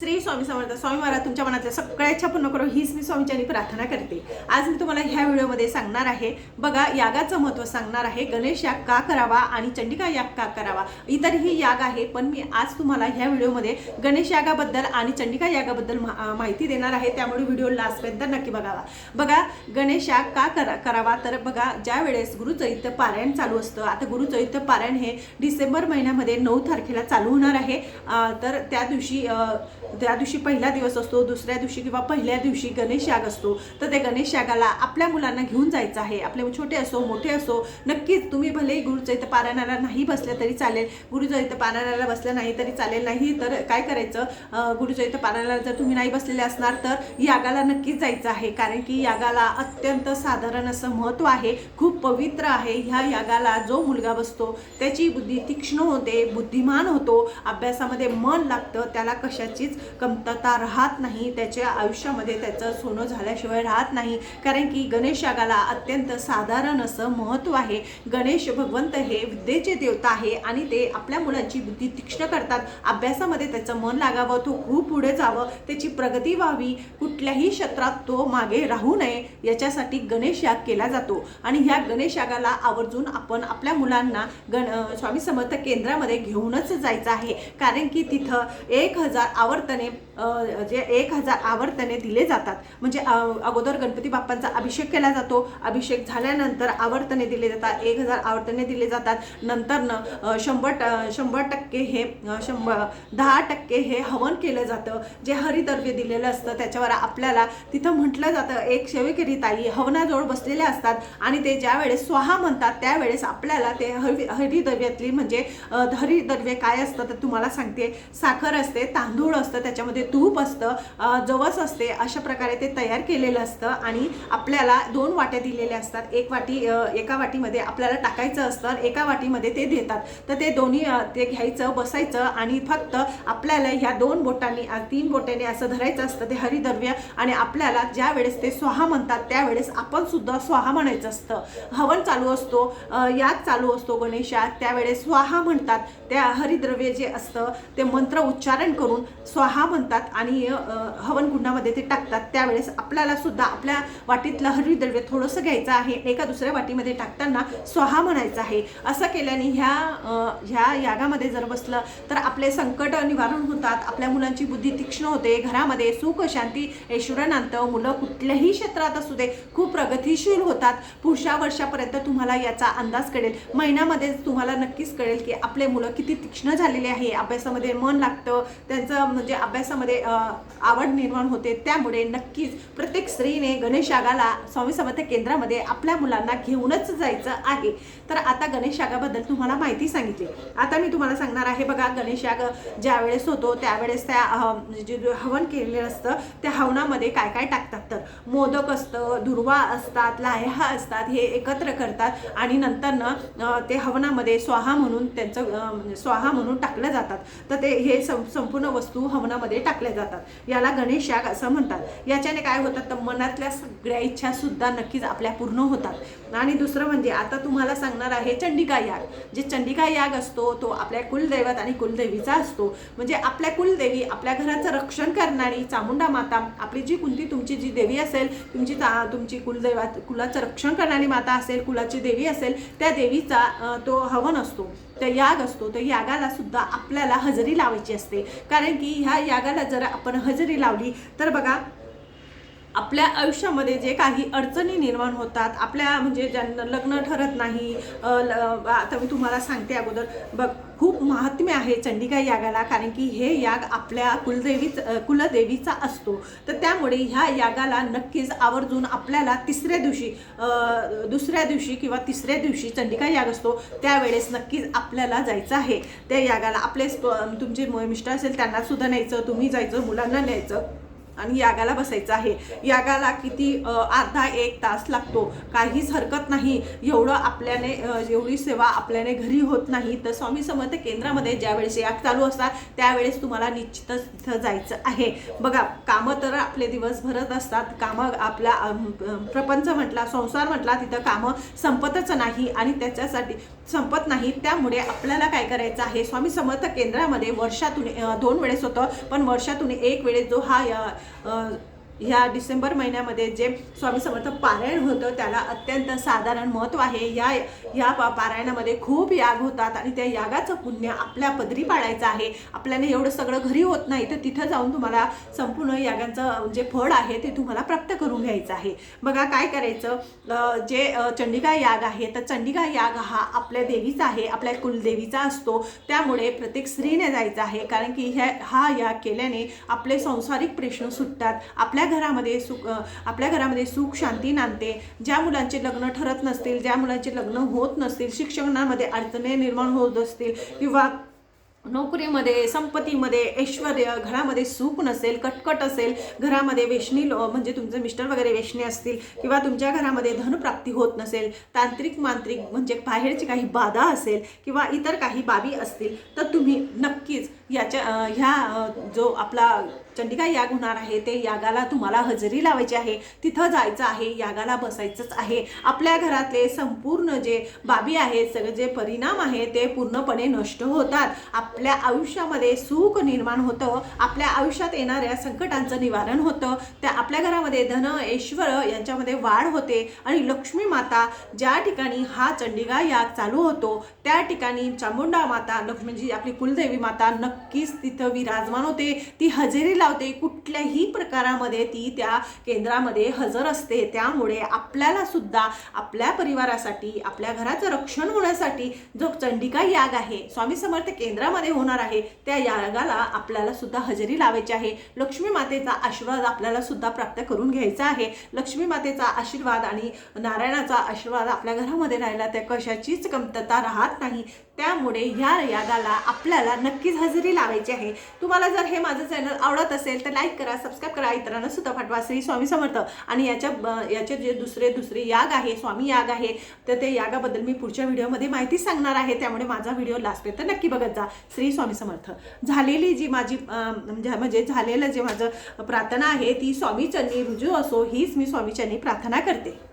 श्री स्वामी समर्थ स्वामी महाराज तुमच्या मनातल्या सगळ्या इच्छा पूर्ण करो हीच मी स्वामीच्यानी प्रार्थना करते. आज मी तुम्हाला ह्या व्हिडिओमध्ये सांगणार आहे बघा यागाचं महत्त्व सांगणार आहे गणेश याग का करावा आणि चंडिका याग का करावा इतरही याग आहे पण मी आज तुम्हाला ह्या व्हिडिओमध्ये गणेश यागाबद्दल आणि चंडिका यागाबद्दल मा- माहिती देणार आहे त्यामुळे व्हिडिओ लास्टपर्यंत नक्की बघावा. बघा गणेश याग का करा करावा तर बघा ज्या वेळेस गुरुचरित्र पारायण चालू असतं आता गुरुचरित्र पारायण हे डिसेंबर महिन्यामध्ये नऊ तारखेला चालू होणार आहे तर त्या दिवशी त्या दिवशी पहिला दिवस असतो दुसऱ्या दिवशी किंवा पहिल्या दिवशी गणेश याग असतो. तर त्या गणेश यागाला आपल्या मुलांना घेऊन जायचं आहे. आपले छोटे असो मोठे असो नक्कीच तुम्ही भलेही गुरुचैत पारायणाला नाही बसल्या तरी चालेल. गुरुचैत पारायणाला बसल्या नाही तरी चालेल. नाही तर काय करायचं? गुरुचैत पारायणाला जर तुम्ही नाही बसलेले असणार तर यागाला नक्कीच जायचं आहे. कारण की यागाला अत्यंत साधारण असं महत्त्व आहे. खूप पवित्र आहे. ह्या यागाला जो मुलगा बसतो त्याची बुद्धी तीक्ष्ण होते बुद्धिमान होतो. अभ्यासामध्ये मन लागतं. त्याला कशाचीच कमतरता राहत नाही त्याच्या आयुष्यामध्ये त्याचं सोनं झाल्याशिवाय राहत नाही. कारण की गणेश यागाला अत्यंत साधारण असं महत्त्व आहे. गणेश भगवंत हे विद्येचे देवता आहे आणि ते आपल्या मुलांची बुद्धी तीक्ष्ण करतात. अभ्यासामध्ये त्याचं मन लागावं तो खूप पुढे जावं त्याची प्रगती व्हावी. कुठल्याही क्षेत्रात तो मागे राहू नये याच्यासाठी गणेश याग केला जातो. आणि ह्या गणेश यागाला आवर्जून आपण आपल्या मुलांना गण स्वामी समर्थ केंद्रामध्ये घेऊनच जायचं आहे. कारण की तिथं एक हजार आवर्त തന്നെ जे एक हजार आवर्तने दिले जातात. म्हणजे अगोदर गणपती बाप्पांचा अभिषेक केला जातो. अभिषेक झाल्यानंतर आवर्तने दिले जातात. एक हजार आवर्तने दिले जातात. नंतरनं शंभर ट- शंभर टक्के हे शंभर दहा टक्के हे हवन केलं जातं. जे हरिद्रव्य दिलेलं असतं त्याच्यावर आपल्याला तिथं म्हटलं जातं एक शेवेकरी ताई हवनाजवळ बसलेल्या असतात आणि ते ज्या वेळेस स्वाहा म्हणतात त्यावेळेस आपल्याला ते हरि हरिद्रव्यातली म्हणजे हरिद्रव्य काय असतं तर तुम्हाला सांगते. साखर असते तांदूळ असतं त्याच्यामध्ये तूप असतं जवस असते अशा प्रकारे ते तयार केलेलं असतं आणि आपल्याला दोन वाट्या दिलेल्या असतात. एक वाटी एका वाटीमध्ये आपल्याला टाकायचं असतं एका वाटीमध्ये ते देतात. तर ते दोन्ही ते घ्यायचं बसायचं आणि फक्त आपल्याला ह्या दोन बोटांनी तीन बोटांनी असं धरायचं असतं ते हरिद्रव्य आणि आपल्याला ज्या वेळेस ते स्वाहा म्हणतात त्यावेळेस आपण सुद्धा स्वाहा म्हणायचं असतं. हवन चालू असतो याद याग चालू असतो गणेशात त्यावेळेस स्वाहा म्हणतात. त्या हरिद्रव्य जे असतं ते मंत्र उच्चारण करून स्वाहा म्हणतात. आणि हवनकुंडामध्ये हवन ते टाकतात. त्यावेळेस आपल्याला सुद्धा आपल्या वाटीतलं हरिद्रव्य थोडंसं घ्यायचं आहे. एका दुसऱ्या वाटीमध्ये टाकताना स्वाहा म्हणायचं आहे. असं केल्याने ह्या ह्या यागामध्ये जर बसलं तर आपले संकट निवारण होतात. आपल्या मुलांची बुद्धी तीक्ष्ण होते. घरामध्ये सुख शांती ऐश्वर्य मुलं कुठल्याही क्षेत्रात असू दे खूप प्रगतीशील होतात. पुढच्या वर्षापर्यंत तुम्हाला याचा अंदाज कळेल. महिन्यामध्ये तुम्हाला नक्कीच कळेल की आपले मुलं किती तीक्ष्ण झालेले आहे. अभ्यासामध्ये मन लागतं. त्यांचं म्हणजे अभ्यासामध्ये अ, आवड निर्माण होते. त्यामुळे नक्कीच प्रत्येक स्त्रीने गणेशागाला स्वामी समर्थ केंद्रामध्ये आपल्या मुलांना घेऊनच जायचं आहे. तर आता गणेशागाबद्दल तुम्हाला माहिती सांगितली. आता मी तुम्हाला सांगणार आहे बघा गणेशाग ज्यावेळेस ज्या वेळेस होतो त्यावेळेस त्या जे हवन केलेलं असतं त्या हवनामध्ये काय काय टाकतात? तर मोदक असतं दुर्वा असतात लाह्या असतात हे एकत्र करतात आणि नंतरनं न ते हवनामध्ये स्वाहा म्हणून त्यांचं म्हणजे स्वाहा म्हणून टाकलं जातात. तर ते हे संपूर्ण वस्तू हवनामध्ये टाकल्या जातात. याला गणेश याग असं म्हणतात. याच्याने काय होतं तर मनातल्या सगळ्या इच्छा सुद्धा नक्कीच आपल्या पूर्ण होतात. आणि दुसरं म्हणजे आता तुम्हाला सांगणार आहे चंडिका याग. जे चंडिका याग असतो तो आपल्या कुलदैवत आणि कुलदेवीचा असतो. म्हणजे आपल्या कुलदेवी आपल्या घराचं रक्षण करणारी चामुंडा माता आपली जी कुंती तुमची जी देवी असेल तुमची तुमची कुलदैवत कुलाचं रक्षण करणारी माता असेल कुलाची देवी असेल त्या देवीचा तो हवन असतो त्या याग असतो त्या यागाला सुद्धा आपल्याला हजेरी लावायची असते. कारण की ह्या यागाला जर आपण हजेरी लावली तर बघा आपल्या आयुष्यामध्ये जे काही अडचणी निर्माण होतात आपल्या म्हणजे ज्यांना लग्न ठरत नाही ल- आता मी तुम्हाला सांगते अगोदर बघ खूप महात्म्य आहे चंडिका यागाला कारण की हे याग आपल्या कुलदेवी कुलदेवीचा असतो. तर त्यामुळे ह्या यागाला नक्कीच आवर्जून आपल्याला तिसऱ्या दिवशी दुसऱ्या दिवशी किंवा तिसऱ्या दिवशी चंडिका याग असतो त्यावेळेस नक्कीच आपल्याला जायचं आहे. त्या यागाला आपले तुमचे म- मिस्टर असेल त्यांनासुद्धा न्यायचं तुम्ही जायचं मुलांना न्यायचं. आणि यागाला बसायचं आहे. यागाला किती अर्धा एक तास लागतो. काहीच हरकत नाही. एवढं आपल्याने एवढी सेवा आपल्याने घरी होत नाही. तर स्वामी समर्थ केंद्रामध्ये ज्यावेळेस याग चालू असतात त्यावेळेस तुम्हाला निश्चितच तिथं जायचं आहे. बघा कामं तर आपले दिवस भरत असतात. कामं आपला प्रपंच म्हटला संसार म्हटला तिथं कामं संपतच नाही. आणि त्याच्यासाठी संपत नाही त्यामुळे आपल्याला काय करायचं आहे? स्वामी समर्थ केंद्रामध्ये वर्षातून दोन वेळेस होतं. पण वर्षातून एक वेळेस जो हा या, अ, ह्या डिसेंबर महिन्यामध्ये जे स्वामी समर्थ पारायण होतं त्याला अत्यंत साधारण महत्त्व आहे. या या पा- पारायणामध्ये खूप याग होतात आणि त्या यागाचं पुण्य आपल्या पदरी पाडायचं आहे. आपल्याला एवढं सगळं घरी होत नाही तर तिथं जाऊन तुम्हाला संपूर्ण यागांचं जे फळ आहे ते तुम्हाला प्राप्त करून घ्यायचं आहे. बघा काय करायचं? जे चंडिका याग आहे तर चंडिका याग हा आपल्या देवीचा आहे आपल्या कुलदेवीचा असतो. त्यामुळे प्रत्येक स्त्रीने जायचं आहे कारण की ह्या हा याग केल्याने आपले संसारिक प्रश्न सुटतात. आपल्या घरामध्ये सुख आपल्या घरामध्ये सुख शांती नांदते. ज्या मुलांचे लग्न ठरत नसतील ज्या मुलांचे लग्न होत नसतील शिक्षणामध्ये अडचणी निर्माण होत असतील किंवा नोकरीमध्ये संपत्तीमध्ये ऐश्वर घरामध्ये सुख नसेल कटकट असेल घरामध्ये वेशणी लो- म्हणजे तुमचे मिस्टर वगैरे वेशणी असतील किंवा तुमच्या घरामध्ये धनप्राप्ती होत नसेल तांत्रिक मांत्रिक म्हणजे बाहेरची काही बाधा असेल किंवा इतर काही बाबी असतील तर तुम्ही नक्कीच याच्या ह्या जो आपला चंडिका याग होणार आहे ते यागाला तुम्हाला हजेरी लावायची आहे. तिथं जायचं आहे यागाला बसायचंच आहे. आपल्या घरातले संपूर्ण जे बाबी आहेत सगळे जे परिणाम आहे ते पूर्णपणे नष्ट होतात. आपल्या आयुष्यामध्ये सुख निर्माण होतं. आपल्या आयुष्यात येणाऱ्या संकटांचं निवारण होतं. त्या आपल्या घरामध्ये धन ऐश्वर यांच्यामध्ये वाढ होते. आणि लक्ष्मी माता ज्या ठिकाणी हा चंडिका याग चालू होतो त्या ठिकाणी चामुंडा माता लक्ष्मीजी आपली कुलदेवी माता नक्की नक्कीच तिथं विराजमान होते. ती हजेरी लावते. कुठल्याही प्रकारामध्ये ती त्या केंद्रामध्ये हजर असते. त्यामुळे आपल्याला सुद्धा आपल्या परिवारासाठी आपल्या घराचं रक्षण होण्यासाठी जो चंडिका याग आहे स्वामी समर्थ केंद्रामध्ये होणार आहे त्या यागाला आपल्याला सुद्धा हजेरी लावायची आहे. लक्ष्मी मातेचा आशीर्वाद आपल्याला सुद्धा प्राप्त करून घ्यायचा आहे. लक्ष्मी मातेचा आशीर्वाद आणि नारायणाचा आशीर्वाद आपल्या घरामध्ये राहिला त्या कशाचीच कमतरता राहत नाही. त्यामुळे ह्या यागाला आपल्याला नक्कीच हजेरी लावायची आहे. तुम्हाला जर हे माझं चॅनल आवडत असेल तर लाईक करा सबस्क्राईब करा इतरांना सुद्धा पाठवा. श्री स्वामी समर्थ. आणि याच्या याचे जे दुसरे दुसरे याग आहे स्वामी याग आहे तर ते यागाबद्दल मी पुढच्या व्हिडिओमध्ये माहिती सांगणार आहे. त्यामुळे माझा व्हिडिओ लास्टपर्यंत नक्की बघत जा. श्री स्वामी समर्थ. झालेली जी माझी म्हणजे म्हणजे झालेलं जे माझं प्रार्थना आहे ती स्वामीचरणी रुजू असो हीच मी स्वामीचरणी प्रार्थना करते.